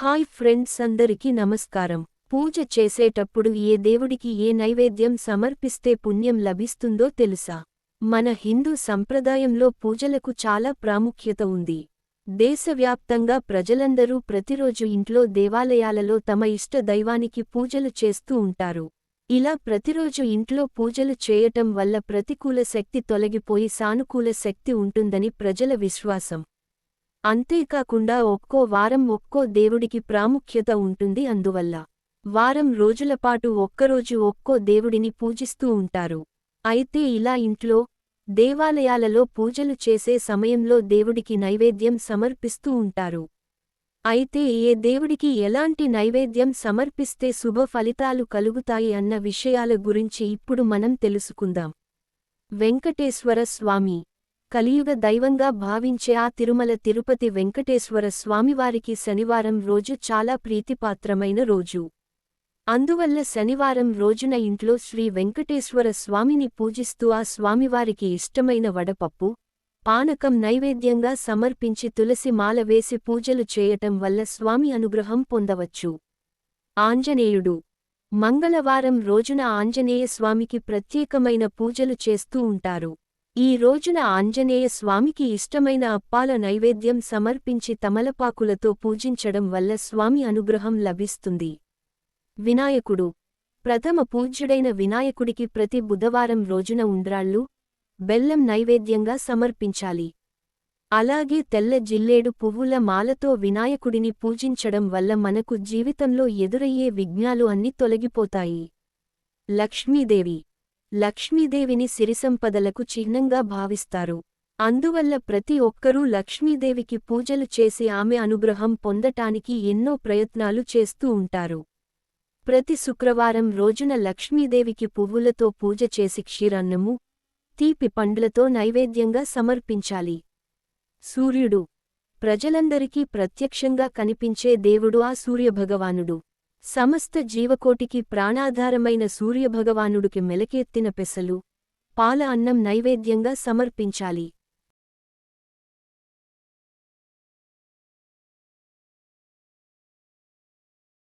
Hi friends అందరికీ నమస్కారం. పూజ చేసేటప్పుడు ఏ దేవుడికి ఏ నైవేద్యం సమర్పిస్తే పుణ్యం లభిస్తుందో తెలుసా? మన హిందూ సంప్రదాయంలో పూజలకు చాలా ప్రాముఖ్యత ఉంది. దేశవ్యాప్తంగా ప్రజలందరూ ప్రతిరోజు ఇంట్లో దేవాలయాలలో తమ ఇష్ట దైవానికి పూజలు చేస్తూ ఉంటారు. ఇలా ప్రతిరోజు ఇంట్లో పూజలు చేయటం వల్ల ప్రతికూల శక్తి తొలగిపోయి సానుకూల శక్తి ఉంటుందని ప్రజల విశ్వాసం. అంతేకాకుండా ఒక్కో వారం ఒక్కో దేవుడికి ప్రాముఖ్యత ఉంటుంది. అందువల్ల వారం రోజులపాటు ఒక్కరోజు ఒక్కో దేవుడిని పూజిస్తూ ఉంటారు. అయితే ఇలా ఇంట్లో దేవాలయాలలో పూజలు చేసే సమయంలో దేవుడికి నైవేద్యం సమర్పిస్తూ ఉంటారు. అయితే ఏ దేవుడికి ఎలాంటి నైవేద్యం సమర్పిస్తే శుభ ఫలితాలు కలుగుతాయి అన్న విషయాల గురించి ఇప్పుడు మనం తెలుసుకుందాం. వెంకటేశ్వర స్వామి కలియుగ దైవంగా భావించే ఆ తిరుమల తిరుపతి వెంకటేశ్వర స్వామివారికి శనివారం రోజు చాలా ప్రీతిపాత్రమైన రోజు. అందువల్ల శనివారం రోజున ఇంట్లో శ్రీ వెంకటేశ్వర స్వామిని పూజిస్తూ ఆ స్వామివారికి ఇష్టమైన వడపప్పు పానకం నైవేద్యంగా సమర్పించి తులసి మాల వేసి పూజలు చేయటం వల్ల స్వామి అనుగ్రహం పొందవచ్చు. ఆంజనేయుడు. మంగళవారం రోజున ఆంజనేయ స్వామికి ప్రత్యేకమైన పూజలు చేస్తూ ఉంటారు. ఈ రోజున ఆంజనేయ స్వామికి ఇష్టమైన అప్పాల నైవేద్యం సమర్పించి తమలపాకులతో పూజించడం వల్ల స్వామి అనుగ్రహం లభిస్తుంది. వినాయకుడు. ప్రథమ పూజ్యుడైన వినాయకుడికి ప్రతి బుధవారం రోజున ఉండ్రాళ్ళు బెల్లం నైవేద్యంగా సమర్పించాలి. అలాగే తెల్ల జిల్లేడు పువ్వుల మాలతో వినాయకుడిని పూజించడం వల్ల మనకు జీవితంలో ఎదురయ్యే విఘ్నాలు అన్ని తొలగిపోతాయి. లక్ష్మీదేవి. లక్ష్మీదేవిని సిరిసంపదలకు చిహ్నంగా భావిస్తారు. అందువల్ల ప్రతి ఒక్కరూ లక్ష్మీదేవికి పూజలు చేసి ఆమె అనుగ్రహం పొందటానికి ఎన్నో ప్రయత్నాలు చేస్తూ ఉంటారు. ప్రతి శుక్రవారం రోజున లక్ష్మీదేవికి పువ్వులతో పూజ చేసి క్షీరన్నము తీపి పండ్లతో నైవేద్యంగా సమర్పించాలి. సూర్యుడు. ప్రజలందరికీ ప్రత్యక్షంగా కనిపించే దేవుడు ఆ సూర్యభగవానుడు. సమస్త జీవకోటికి ప్రాణాధారమైన సూర్యభగవానుడికి మెలకెత్తిన పెసలు పాల అన్నం నైవేద్యంగా సమర్పించాలి.